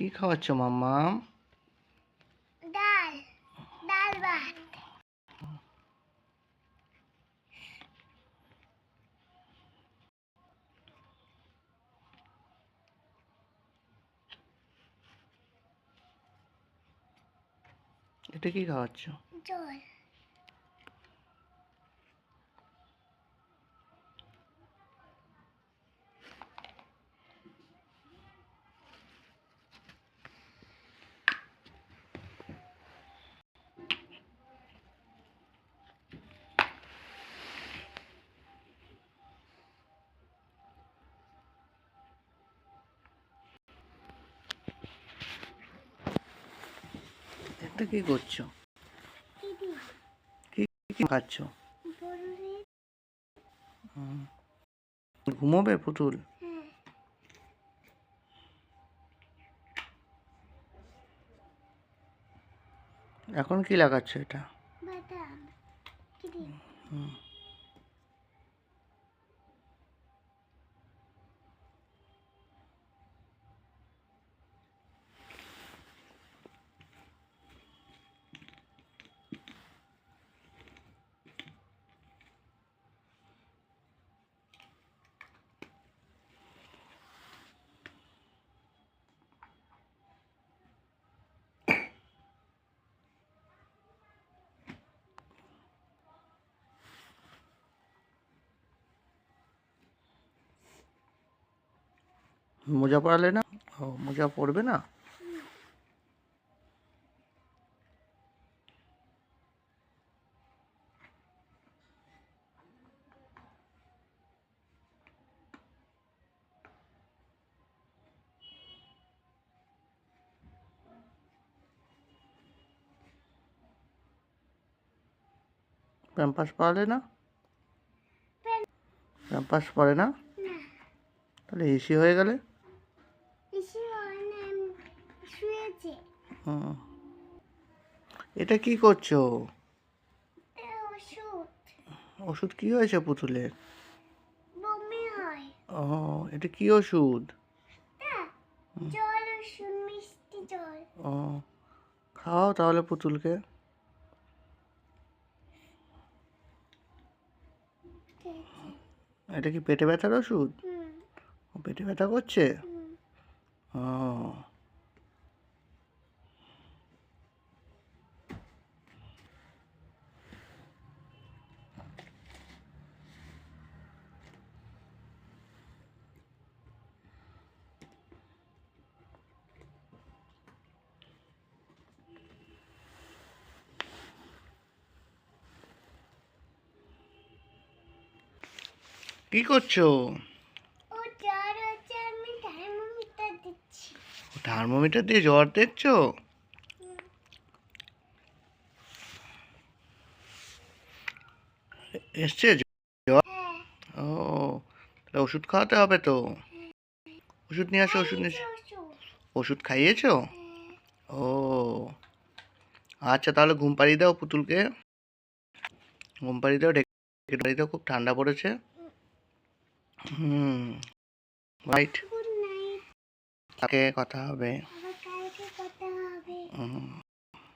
কি খাওয়াচ্ছ মাম্মা? ডাল ডাল ভাত। এটা কি খাওয়াচ্ছ? জল। এটা কি করছ? কি কি খাচ্ছ। ঘুমোবে পুতুল? এখন কি লাগাচ্ছ এটা? হুম। মোজা পরালে না? ও মোজা পরবে না? প্যাম্পাস পরালে না? প্যাম্পাস পরে না? না। তাহলে এসি হয়ে গেলে বেশি হয় না শুয়েছে হুম। এটা কি করছ? ওষুধ। কি হয়েছে পুতুলের? ও এটা কি ওষুধ? ও খাওয়াও তাহলে পুতুলকে। এটা কি পেটে ব্যথার ওষুধ? পেটে ব্যথা করছে? ও। কি করছ? থার্মোমিটার দিয়ে জ্বর দেখছ? এসছে জ্বর? হ্যাঁ। ও তাহলে ওষুধ খাওয়াতে হবে তো? ওষুধ নিয়ে আসো ওষুধ নিয়ে ওষুধ। খাইয়েছো? হ্যাঁ। ও আচ্ছা তাহলে ঘুম পাড়িয়ে দাও পুতুলকে। ঘুম পাড়িয়ে দাও ডেকে পাড়িয়ে দাও খুব ঠান্ডা পড়েছে। হুম রাইট কালকে কথা হবে। হুম।